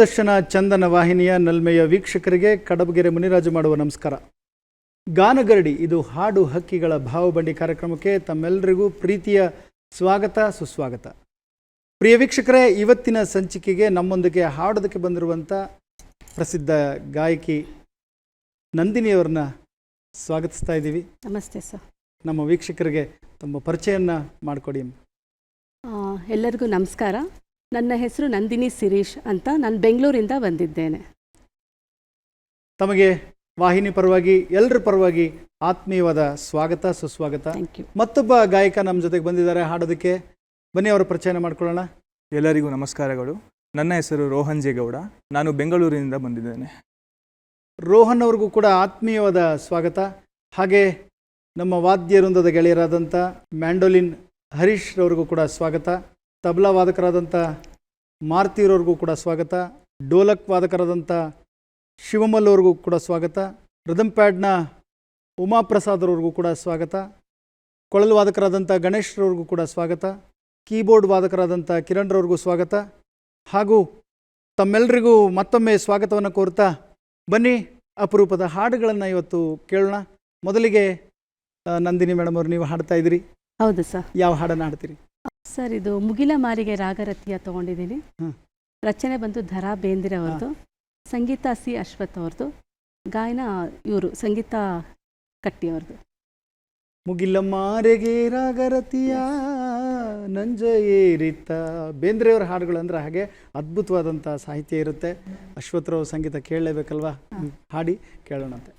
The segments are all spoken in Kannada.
ದೂರದರ್ಶನ ಚಂದನ ವಾಹಿನಿಯ ನಲ್ಮೆಯ ವೀಕ್ಷಕರಿಗೆ ಕಡಬಗೆರೆ ಮುನಿರಾಜು ಮಾಡುವ ನಮಸ್ಕಾರ. ಗಾನಗರಡಿ ಇದು ಹಾಡು ಹಕ್ಕಿಗಳ ಭಾವಬಂಡಿ ಕಾರ್ಯಕ್ರಮಕ್ಕೆ ತಮ್ಮೆಲ್ಲರಿಗೂ ಪ್ರೀತಿಯ ಸ್ವಾಗತ ಸುಸ್ವಾಗತ. ಪ್ರಿಯ ವೀಕ್ಷಕರೇ ಇವತ್ತಿನ ಸಂಚಿಕೆಗೆ ನಮ್ಮೊಂದಿಗೆ ಹಾಡೋದಕ್ಕೆ ಬಂದಿರುವಂಥ ಪ್ರಸಿದ್ಧ ಗಾಯಕಿ ನಂದಿನಿಯವ್ರನ್ನ ಸ್ವಾಗತಿಸ್ತಾ ಇದ್ದೀವಿ. ನಮಸ್ತೆ ಸರ್. ನಮ್ಮ ವೀಕ್ಷಕರಿಗೆ ತಮ್ಮ ಪರಿಚಯನ ಮಾಡಿಕೊಡಿ ಎಲ್ಲರಿಗೂ ನಮಸ್ಕಾರ. ನನ್ನ ಹೆಸರು ನಂದಿನಿ ಸಿರೀಶ್ ಅಂತ ನಾನು ಬೆಂಗಳೂರಿಂದ ಬಂದಿದ್ದೇನೆ. ತಮಗೆ ವಾಹಿನಿ ಪರವಾಗಿ ಎಲ್ಲರ ಪರವಾಗಿ ಆತ್ಮೀಯವಾದ ಸ್ವಾಗತ ಸುಸ್ವಾಗತ. ಥ್ಯಾಂಕ್ ಯು ಮತ್ತೊಬ್ಬ ಗಾಯಕ ನಮ್ಮ ಜೊತೆಗೆ ಬಂದಿದ್ದಾರೆ ಹಾಡೋದಕ್ಕೆ. ಬನ್ನಿ ಅವರ ಪರಿಚಯ ಮಾಡ್ಕೊಳ್ಳೋಣ. ಎಲ್ಲರಿಗೂ ನಮಸ್ಕಾರಗಳು. ನನ್ನ ಹೆಸರು ರೋಹನ್ ಜೇಗೌಡ. ನಾನು ಬೆಂಗಳೂರಿನಿಂದ ಬಂದಿದ್ದೇನೆ. ರೋಹನ್ ಅವ್ರಿಗೂ ಕೂಡ ಆತ್ಮೀಯವಾದ ಸ್ವಾಗತ. ಹಾಗೆ ನಮ್ಮ ವಾದ್ಯ ವೃಂದದ ಗೆಳೆಯರಾದಂಥ ಮ್ಯಾಂಡೋಲಿನ್ ಹರೀಶ್ ರವ್ರಿಗೂ ಕೂಡ ಸ್ವಾಗತ. ತಬಲಾ ವಾದಕರಾದಂಥ ಮಾರ್ತಿರವ್ರಿಗೂ ಕೂಡ ಸ್ವಾಗತ. ಡೋಲಕ್ ವಾದಕರಾದಂಥ ಶಿವಮಲ್ ಅವ್ರಿಗೂ ಕೂಡ ಸ್ವಾಗತ. ರಿದಮ್ ಪ್ಯಾಡ್ನ ಉಮಾಪ್ರಸಾದ್ ಅವ್ರಿಗೂ ಕೂಡ ಸ್ವಾಗತ. ಕೊಳಲು ವಾದಕರಾದಂಥ ಗಣೇಶ್ರವ್ರಿಗೂ ಕೂಡ ಸ್ವಾಗತ. ಕೀಬೋರ್ಡ್ ವಾದಕರಾದಂಥ ಕಿರಣ್ರವ್ರಿಗೂ ಸ್ವಾಗತ. ಹಾಗೂ ತಮ್ಮೆಲ್ಲರಿಗೂ ಮತ್ತೊಮ್ಮೆ ಸ್ವಾಗತವನ್ನು ಕೋರ್ತಾ ಬನ್ನಿ. ಅಪರೂಪದ ಹಾಡುಗಳನ್ನು ಇವತ್ತು ಕೇಳೋಣ. ಮೊದಲಿಗೆ ನಂದಿನಿ ಮೇಡಮ್ ಅವರು ನೀವು ಹಾಡ್ತಾ ಇದ್ದೀರಿ. ಹೌದು ಸರ್. ಯಾವ ಹಾಡನ್ನು ಹಾಡ್ತೀರಿ? ಸರ್ ಇದು ಮುಗಿಲ ಮಾರಿಗೆ ರಾಗರತಿಯ ತಗೊಂಡಿದ್ದೀನಿ. ರಚನೆ ಬಂದು ಧರಾ ಬೇಂದ್ರೆ ಅವ್ರದ್ದು ಸಂಗೀತ ಸಿ ಅಶ್ವಥ್ ಅವ್ರದ್ದು ಗಾಯನ ಇವರು ಸಂಗೀತ ಕಟ್ಟಿ ಅವ್ರದ್ದು ಮುಗಿಲ ಮಾರೆಗೆ ರಾಗರತಿಯ ನಂಜ ಏರಿತ ಬೇಂದ್ರೆಯವ್ರ ಹಾಡುಗಳು ಅಂದ್ರೆ ಹಾಗೆ ಅದ್ಭುತವಾದಂಥ ಸಾಹಿತ್ಯ ಇರುತ್ತೆ. ಅಶ್ವಥ್ರವ್ ಸಂಗೀತ ಕೇಳಲೇಬೇಕಲ್ವಾ? ಹಾಡಿ ಕೇಳೋಣಂತೆ.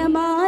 علماء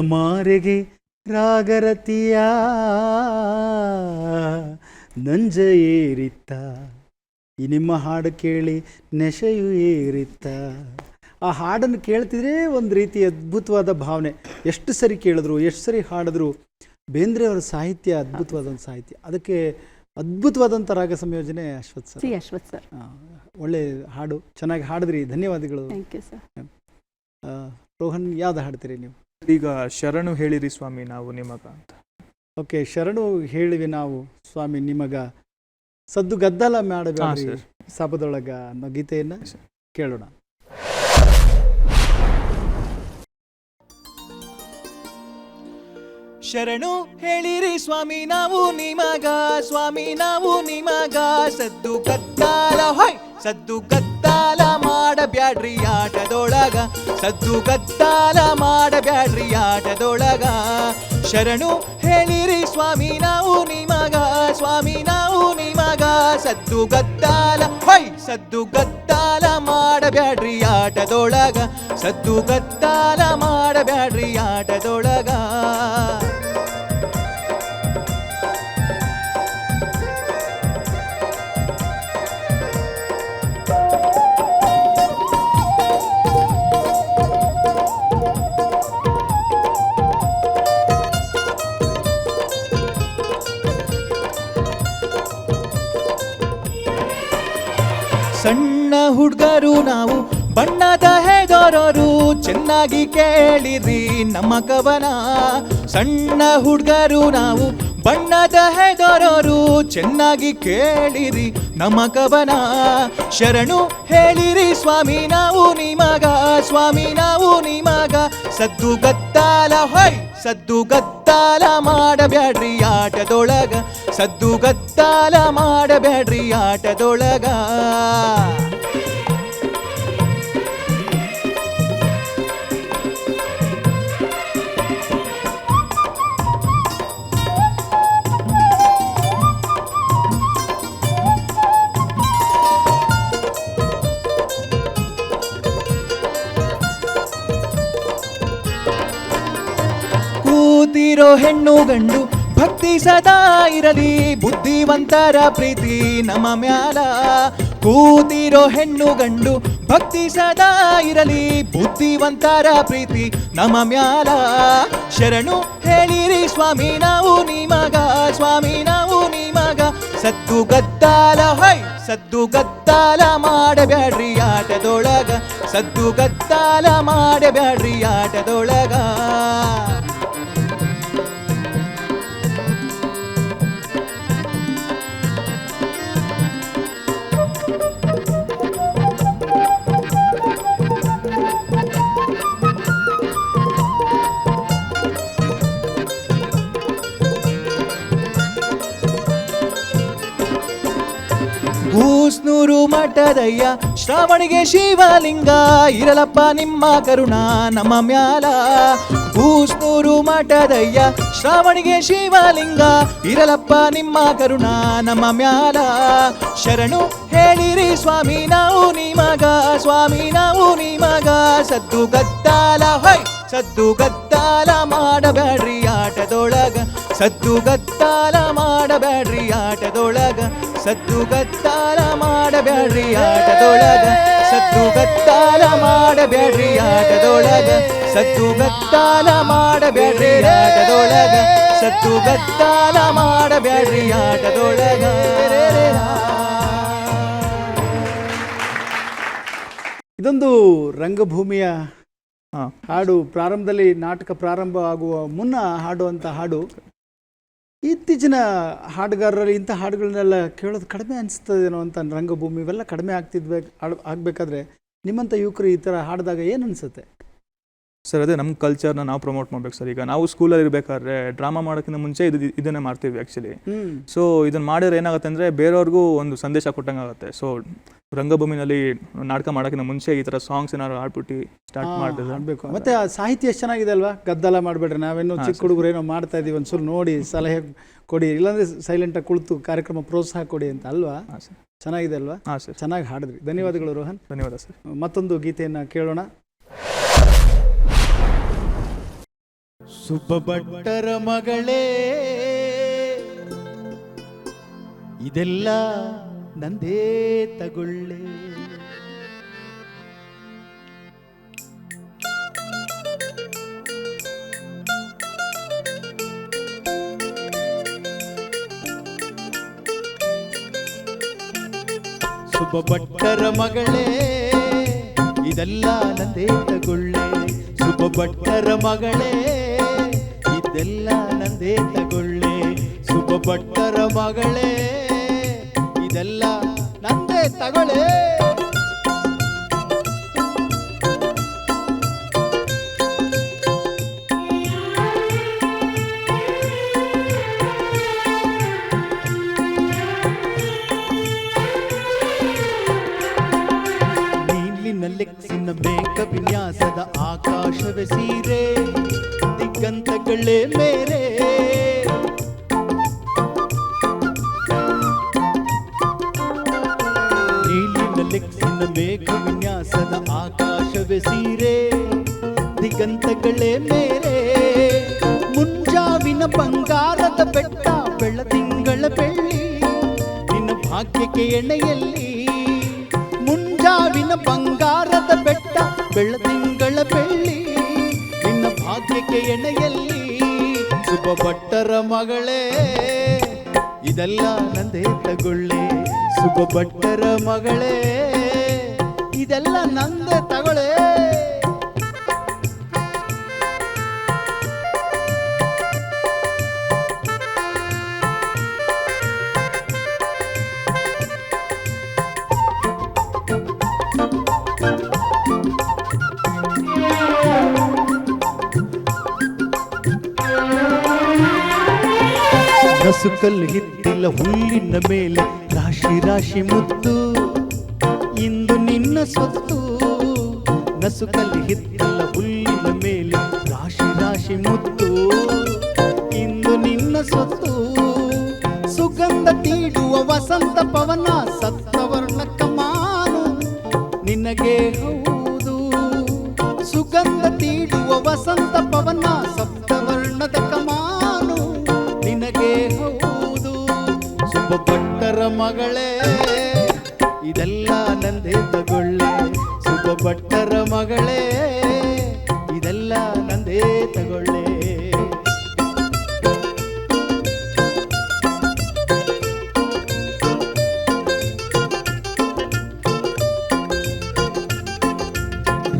ಮಾರೆಗೆ ರಾಗರತಿಯ ನಂಜ ಏರಿತ್ತ ಈ ನಿಮ್ಮ ಹಾಡು ಕೇಳಿ ನೆಶೆಯು ಏರಿತ್ತ. ಆ ಹಾಡನ್ನು ಕೇಳ್ತಿದ್ರೆ ಒಂದು ರೀತಿ ಅದ್ಭುತವಾದ ಭಾವನೆ. ಎಷ್ಟು ಸರಿ ಕೇಳಿದ್ರು ಎಷ್ಟು ಸರಿ ಹಾಡಿದ್ರು. ಬೇಂದ್ರೆ ಅವರ ಸಾಹಿತ್ಯ ಅದ್ಭುತವಾದಂಥ ಸಾಹಿತ್ಯ. ಅದಕ್ಕೆ ಅದ್ಭುತವಾದಂಥ ರಾಗ ಸಂಯೋಜನೆ ಅಶ್ವಥ್ ಸರ್. ಅಶ್ವಥ್ ಸರ್. ಒಳ್ಳೆ ಹಾಡು. ಚೆನ್ನಾಗಿ ಹಾಡಿದ್ರಿ. ಧನ್ಯವಾದಗಳು. ರೋಹನ್ ಯಾವ್ದು ಹಾಡ್ತೀರಿ ನೀವು? ಈಗ ಶರಣು ಹೇಳಿರಿ ಸ್ವಾಮಿ ನಾವು ನಿಮಗ ಅಂತ. ಓಕೆ ಶರಣು ಹೇಳಿವಿ ನಾವು ಸ್ವಾಮಿ ನಿಮಗ. ಸದ್ದು ಗದ್ದಲ ಮಾಡಬೇಕು ಸಭದೊಳಗ ಸಬದೊಳಗ ಅನ್ನೋ ಗೀತೆಯನ್ನ ಕೇಳೋಣ. ಶರಣು ಹೇಳಿರಿ ಸ್ವಾಮಿ ನಾವು ನಿಮಗ ಸ್ವಾಮಿ ನಾವು ನಿಮಗ. ಸದ್ದು ಗದ್ದಾಲ ಹೊಯ್ ಸದ್ದು ಗದ್ದಾಲ ಮಾಡಬ್ಯಾಡ್ರಿ ಆಟದೊಳಗ. ಸದ್ದು ಗದ್ದಾಲ ಮಾಡಬ್ಯಾಡ್ರಿ ಆಟದೊಳಗ. ಶರಣು ಹೇಳಿರಿ ಸ್ವಾಮಿ, ನಾವು ನಿಮಗ ಸ್ವಾಮಿ, ನಾವು ನಿಮಗ ಸದ್ದು ಗದ್ದಾಲ ಹೈ! ಸದ್ದು ಗದ್ದಾಲ ಮಾಡಬ್ಯಾಡ್ರಿ ಆಟದೊಳಗ. ಸದ್ದು ಗದ್ದಾಲ ಮಾಡಬ್ಯಾಡ್ರಿ ಆಟದೊಳಗ. ಸಣ್ಣ ಹುಡುಗರು ನಾವು ಬಣ್ಣದ ಹೆದರರು, ಚೆನ್ನಾಗಿ ಕೇಳಿರಿ ನಮ್ಮ ಕವನ. ಸಣ್ಣ ಹುಡುಗರು ನಾವು ಬಣ್ಣದ ಹೆದರರು, ಚೆನ್ನಾಗಿ ಕೇಳಿರಿ ನಮ್ಮ ಕವನ. ಶರಣು ಹೇಳಿರಿ ಸ್ವಾಮಿ, ನಾವು ನಿಮಗ, ಸ್ವಾಮಿ, ನಾವು ನಿಮಗ. ಸದ್ದು ಗತ್ತಾಲ ಹೊಯ್! ಸದ್ದು ಗದ್ದಾಲ ಮಾಡಬ್ಯಾಡ್ರಿ ಆಟದೊಳಗ. ಸದ್ದು ಗದ್ದಾಲ ಮಾಡಬ್ಯಾಡ್ರಿ ಆಟದೊಳಗ. ಹೆಣ್ಣು ಗಂಡು, ಭಕ್ತಿ ಸದಾ ಇರಲಿ. ಬುದ್ಧಿವಂತರ ಪ್ರೀತಿ ನಮ್ಮ ಮ್ಯಾಲ. ಕೂತಿರೋ ಹೆಣ್ಣು ಗಂಡು, ಭಕ್ತಿ ಸದಾ ಇರಲಿ. ಬುದ್ಧಿವಂತರ ಪ್ರೀತಿ ನಮ ಮ್ಯಾಲ. ಶರಣು ಹೇಳಿರಿ ಸ್ವಾಮಿ, ನಾವು ನಿಮಗ ಸ್ವಾಮಿ, ನಾವು ನಿಮಗ ಸದ್ದು ಗದ್ದಾಲ ಹೈ ಸದ್ದು ಗದ್ದಾಲ ಮಾಡಬ್ಯಾಡ್ರಿ ಆಟದೊಳಗ. ಸದ್ದು ಗದ್ದಾಲ ಮಾಡಬ್ಯಾಡ್ರಿ ಆಟದೊಳಗ. ಮಠದಯ್ಯ, ಶ್ರಾವಣಿಗೆ ಶಿವಲಿಂಗ, ಇರಲಪ್ಪ ನಿಮ್ಮ ಕರುಣ, ನಮ್ಮ ಮ್ಯಾಲ. ಕೂಸ್ತೂರು ಮಠದಯ್ಯ, ಶ್ರಾವಣಿಗೆ ಶಿವಲಿಂಗ, ಇರಲಪ್ಪ ನಿಮ್ಮ ಕರುಣ, ನಮ್ಮ ಮ್ಯಾಲ. ಶರಣು ಹೇಳಿರಿ ಸ್ವಾಮಿ, ನಾವು ನಿಮಗ ಸ್ವಾಮಿ, ನಾವು ನಿಮಗ ಸದ್ದು ಗದ್ದಾಲ ಹೊಯ್ ಸದ್ದು ಗದ್ದಾಲ ಮಾಡಬೇಡ್ರಿ ಆಟದೊಳಗ. ಸದ್ದು ಗತ್ತಾಲ ಮಾಡಬೇಡ್ರಿ ಆಟದೊಳಗ. ಸದ್ದು ಗದ್ದಾಲ ಮಾಡಬೇಡ್ರಿ ಆಟದೊಳಗ. ಸದ್ದು ಗತ್ತಾಲ ಮಾಡಬೇಡ್ರಿ ಆಟದೊಳಗ. ಸದ್ದು ಗತ್ತಾಲ ಮಾಡಬೇಡ್ರಿ ಆಟದೊಳಗ. ಸದ್ದು ಗತ್ತಾಲ ಮಾಡಬೇಡ್ರಿ ಆಟದೊಳಗ. ಇದೊಂದು ರಂಗಭೂಮಿಯ ಹಾಡು. ಪ್ರಾರಂಭದಲ್ಲಿ ನಾಟಕ ಪ್ರಾರಂಭ ಆಗುವ ಮುನ್ನ ಹಾಡುವಂಥ ಹಾಡು. ಇತ್ತೀಚಿನ ಹಾಡುಗಾರರಲ್ಲಿ ಇಂಥ ಹಾಡುಗಳನ್ನೆಲ್ಲ ಕೇಳೋದು ಕಡಿಮೆ ಅನಿಸ್ತದೇನೋ ಅಂತ ರಂಗಭೂಮಿ ಇವೆಲ್ಲ ಕಡಿಮೆ ಆಗ್ತಿದ್ಬೇಕು ಆಗಬೇಕಾದ್ರೆ ನಿಮ್ಮಂಥ ಯುವಕರು ಈ ಥರ ಹಾಡಿದಾಗ ಏನು ಅನಿಸುತ್ತೆ? ಸರ್ ಅದೇ ನಮ್ಮ ಕಲ್ಚರ್ನ ನಾವು ಪ್ರಮೋಟ್ ಮಾಡ್ಬೇಕು ಸರ್. ಈಗ ನಾವು ಸ್ಕೂಲಲ್ಲಿ ಇರಬೇಕಾದ್ರೆ ಡ್ರಾಮಾ ಮಾಡೋಕ್ಕಿಂತ ಮುಂಚೆ ಇದು ಇದನ್ನೇ ಮಾಡ್ತೀವಿ ಆ್ಯಕ್ಚುಲಿ ಸೊ ಇದನ್ನು ಮಾಡಿದ್ರೆ ಏನಾಗುತ್ತೆ ಅಂದರೆ ಬೇರೆಯವ್ರಿಗೂ ಒಂದು ಸಂದೇಶ ಕೊಟ್ಟಂಗೆ ಆಗುತ್ತೆ ಸೊ ರಂಗಭೂಮಿನಲ್ಲಿ ನಾಟಕ ಮಾಡೋಕ್ಕಿಂತ ಮುಂಚೆ ಈ ಥರ ಸಾಂಗ್ಸ್ ಏನಾದ್ರು ಹಾಡ್ಬಿಟ್ಟು ಸ್ಟಾರ್ಟ್ ಮಾಡಿದ್ರೆ ಮಾಡಬೇಕು ಮತ್ತೆ ಆ ಸಾಹಿತ್ಯ ಎಷ್ಟು ಚೆನ್ನಾಗಿದೆ ಅಲ್ವಾ? ಗದ್ದಲ ಮಾಡಬೇಡ್ರಿ ನಾವೇನು ಚಿಕ್ಕ ಹುಡುಗರು ಏನೋ ಮಾಡ್ತಾ ಇದೀವಿ ಒಂದ್ಸೂರು ನೋಡಿ ಸಲಹೆ ಕೊಡಿ ಇಲ್ಲಾಂದ್ರೆ ಸೈಲೆಂಟಾಗಿ ಕುಳಿತು ಕಾರ್ಯಕ್ರಮ ಪ್ರೋತ್ಸಾಹ ಕೊಡಿ ಅಂತ ಅಲ್ವಾ? ಚೆನ್ನಾಗಿದೆ ಅಲ್ವಾ? ಸರ್. ಚೆನ್ನಾಗಿ ಹಾಡಿದ್ರಿ. ಧನ್ಯವಾದಗಳು ರೋಹನ್. ಧನ್ಯವಾದ ಸರ್. ಮತ್ತೊಂದು ಗೀತೆಯನ್ನು ಕೇಳೋಣ. ಸುಬ್ಬಭಟ್ಟರ ಮಗಳೇ ಇದೆಲ್ಲ ನಂದೇ ತಗೊಳ್ಳೆ. ಸುಬ್ಬಭಟ್ಟರ ಮಗಳೇ ಇದೆಲ್ಲ ನಂದೇ ತಗೊಳ್ಳೆ. ಸುಬ್ಬಭಟ್ಟರ ಮಗಳೇ ಇದೆಲ್ಲ ನಂದೇ ತಗೊಳ್ಳೆ. ಸುಬ್ಬಭಟ್ಟರ ಮಗಳೇ ಇದೆಲ್ಲ ನಂದೇ ತಗೊಳ್ಳೆ. ಲೆಕ್ಸಿನ ಮೇಕ ವಿನ್ಯಾಸದ ಆಕಾಶವೇ ಸೀರೆ ದಿಗ್ಗಂತಗಳೇ ಮೇರೆ. ಸೀರೆ ದಿಗಂತಗಳೇ ಮೇರೆ? ಮುಂಜಾವಿನ ಬಂಗಾರದ ಬೆಟ್ಟ ಬೆಳದಿಂಗಳ ಬೆಳ್ಳಿ, ನಿನ್ನ ಭಾಗ್ಯಕ್ಕೆ ಎಣೆಯಲ್ಲಿ. ಮುಂಜಾವಿನ ಬಂಗಾರದ ಬೆಟ್ಟ ಬೆಳದಿಂಗಳ ಬೆಳ್ಳಿ, ನಿನ್ನ ಭಾಗ್ಯಕ್ಕೆ ಎಣೆಯಲ್ಲಿ. ಶುಭ ಭಟ್ಟರ ಮಗಳೇ, ಇದೆಲ್ಲ ನಂದೇ ತಗೊಳ್ಳಿ. ಶುಭ ಭಟ್ಟರ ಮಗಳೇ ಇದೆಲ್ಲ ನಂದೆ ತಗೊಳ್ಳೇ. ಸುಕಲ್ ಹಿತ್ತಿಲ್ಲ ಹುಲ್ಲಿನ ಮೇಲೆ ರಾಶಿ ರಾಶಿ ಮುತ್ತು ಇಂದು ನಿನ್ನ ಸೊತ್ತು. ನಸುಕಲ್ಲಿ ಹಿತ್ತಲ್ಲ ಹುಲ್ಲಿನ ಮೇಲೆ ರಾಶಿ ರಾಶಿ ಮುತ್ತು. ಇಂದು ನಿನ್ನ ಸೊತ್ತು. ಸುಗಂಧ ತೀಡುವ ವಸಂತ ಪವನ ಸತ್ತವರ್ಣ ಕಮಾನು ನಿನಗೆ ಹೌದು. ಸುಗಂಧ ತೀಡುವ ವಸಂತ ಪವನ ಸಪ್ತವರ್ಣದ ಕಮಾನು ನಿನಗೆ ಹೌದು. ಭಟ್ಟರ ಮಗಳೇ. ಮಗಳೇ ಇದೆಲ್ಲ ನಂದೇ ತಗೊಳ್ಳೆ.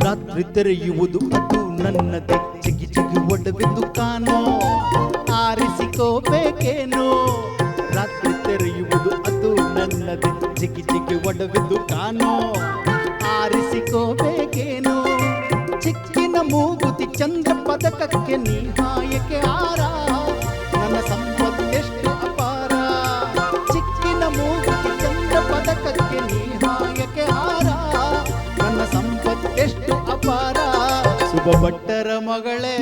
ರಾತ್ರಿ ತೆರೆಯುವುದು ಅದು ನನ್ನ ಚಿಗಿ ಚಿಗಿ ಒಡವೆದು ಕಾನೋ ಆರಿಸಿಕೋಬೇಕೇನೋ ರಾತ್ರಿ ತೆರೆಯುವುದು ಅದು ನನ್ನ ಚಿಗಿ ಚಿಗಿ ಒಡವೆದು ಕಾನೋ ಆರಿಸಿಕೋಬೇಕು ಚಂದ್ರ ಪದಕಕ್ಕೆ ನೀಹಾಯಕೆ ಆರ ನನ್ನ ಸಂಪತ್ತೆಷ್ಟು ಅಪಾರ. ಚಿಕ್ಕಿನ ಮೂಗಿಗೆ ಚಂದ್ರ ಪದಕಕ್ಕೆ ನೀಹಾಯಕೆ ಆರ ನನ್ನ ಸಂಪತ್ತೆಷ್ಟು ಅಪಾರ. ಸುಬ ಮಗಳೇ,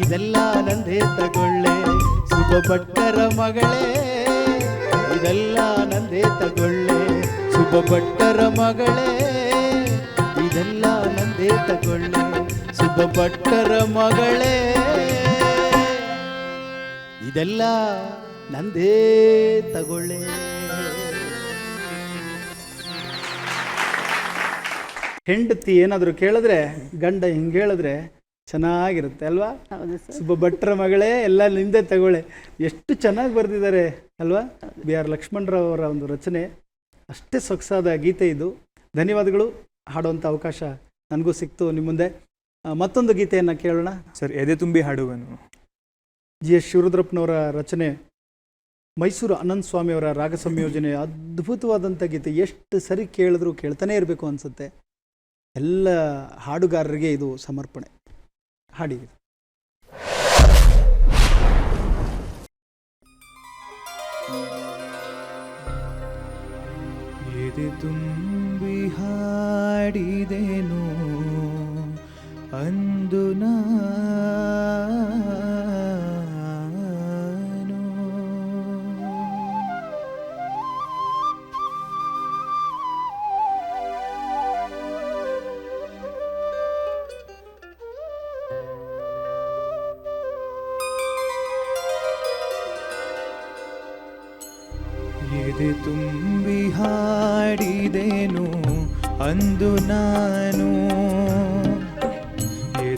ಇದೆಲ್ಲ ನಂದೇ ತಗೊಳ್ಳೆ. ಸುಬ ಭಟ್ಟರ ಮಗಳೇ, ಇದೆಲ್ಲ ನಂದೇ ತಗೊಳ್ಳೆ. ಸುಬ ಭಟ್ಟರ ಮಗಳೇ, ಇದೆಲ್ಲ ನಂದೇ ತಗೊಳ್ಳೆ. ಶುಭ ಭಟ್ಟರ ಮಗಳೇ. ಇದೆಲ್ಲ ನಂದೇ ತಗೊಳ್ಳೆ. ಹೆಂಡತಿ ಏನಾದರೂ ಕೇಳಿದ್ರೆ ಗಂಡ ಹಿಂಗೆ ಹೇಳಿದ್ರೆ ಚೆನ್ನಾಗಿರುತ್ತೆ ಅಲ್ವಾ? ಸುಬ್ಬ ಭಟ್ರ ಮಗಳೇ ಎಲ್ಲ ನಿಂದೆ ತಗೊಳ್ಳೆ. ಎಷ್ಟು ಚೆನ್ನಾಗಿ ಬರೆದಿದ್ದಾರೆ ಅಲ್ವಾ? ಬಿ ಆರ್ ಲಕ್ಷ್ಮಣರಾವ್ ಅವರ ಒಂದು ರಚನೆ. ಅಷ್ಟೇ ಸೊಗಸಾದ ಗೀತೆ ಇದು. ಧನ್ಯವಾದಗಳು. ಹಾಡುವಂಥ ಅವಕಾಶ ನನಗೂ ಸಿಕ್ತು. ನಿಮ್ಮ ಮುಂದೆ ಮತ್ತೊಂದು ಗೀತೆಯನ್ನು ಕೇಳೋಣ. ಸರ್ ಎದೆ ತುಂಬಿ ಹಾಡುವೆನು. ಜಿ ಎಸ್ ಶಿವರುದ್ರಪ್ಪನವರ ರಚನೆ ಮೈಸೂರು ಅನಂತ ಸ್ವಾಮಿಯವರ ರಾಗ ಸಂಯೋಜನೆ ಅದ್ಭುತವಾದಂಥ ಗೀತೆ. ಎಷ್ಟು ಸರಿ ಕೇಳಿದ್ರು ಕೇಳ್ತಾನೆ ಇರಬೇಕು ಅನಿಸುತ್ತೆ. ಎಲ್ಲ ಹಾಡುಗಾರರಿಗೆ ಇದು ಸಮರ್ಪಣೆ. ಹಾಡಿ ಎದೆ ತುಂಬಿ ಹಾಡಿದೆನು ನಾನು ಎದೆ ತುಂಬಿ ಹಾಡಿದೆನು ಅಂದು ನಾನು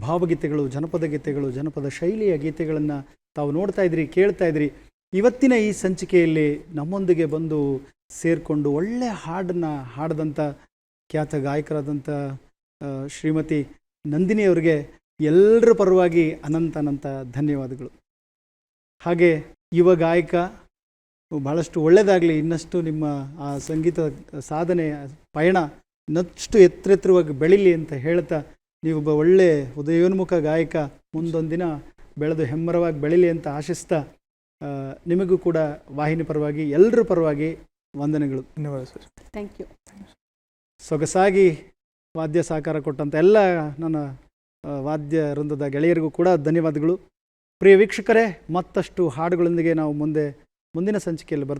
ಭಾವಗೀತೆಗಳು, ಜನಪದ ಗೀತೆಗಳು, ಜನಪದ ಶೈಲಿಯ ಗೀತೆಗಳನ್ನು ತಾವು ನೋಡ್ತಾ ಇದ್ರಿ, ಕೇಳ್ತಾ ಇದ್ರಿ. ಇವತ್ತಿನ ಈ ಸಂಚಿಕೆಯಲ್ಲಿ ನಮ್ಮೊಂದಿಗೆ ಬಂದು ಸೇರಿಕೊಂಡು ಒಳ್ಳೆ ಹಾಡನ್ನು ಹಾಡಿದಂಥ ಖ್ಯಾತ ಗಾಯಕರಾದಂಥ ಶ್ರೀಮತಿ ನಂದಿನಿ ಅವರಿಗೆ ಎಲ್ಲರ ಪರವಾಗಿ ಅನಂತ ಅನಂತ ಧನ್ಯವಾದಗಳು. ಹಾಗೆ ಯುವ ಗಾಯಕ, ಬಹಳಷ್ಟು ಒಳ್ಳೆಯದಾಗಲಿ ಇನ್ನಷ್ಟು ನಿಮ್ಮ ಆ ಸಂಗೀತ ಸಾಧನೆ ಪಯಣ ಇನ್ನಷ್ಟು ಎತ್ತರೆತ್ತರವಾಗಿ ಬೆಳೀಲಿ ಅಂತ ಹೇಳ್ತಾ ನೀವೊಬ್ಬ ಒಳ್ಳೆ ಉದಯೋನ್ಮುಖ ಗಾಯಕ ಮುಂದೊಂದು ದಿನ ಬೆಳೆದು ಹೆಮ್ಮರವಾಗಿ ಬೆಳೀಲಿ ಅಂತ ಆಶಿಸ್ತಾ ನಿಮಗೂ ಕೂಡ ವಾಹಿನಿ ಪರವಾಗಿ ಎಲ್ಲರ ಪರವಾಗಿ ವಂದನೆಗಳು. ಧನ್ಯವಾದ ಸರ್. ಥ್ಯಾಂಕ್ ಯು ಸೊಗಸಾಗಿ ವಾದ್ಯ ಸಹಕಾರ ಕೊಟ್ಟಂಥ ಎಲ್ಲ ನನ್ನ ವಾದ್ಯ ವೃಂದದ ಗೆಳೆಯರಿಗೂ ಕೂಡ ಧನ್ಯವಾದಗಳು. ಪ್ರಿಯ ವೀಕ್ಷಕರೇ ಮತ್ತಷ್ಟು ಹಾಡುಗಳೊಂದಿಗೆ ನಾವು ಮುಂದೆ ಮುಂದಿನ ಸಂಚಿಕೆಯಲ್ಲಿ ಬರ್ತೀವಿ.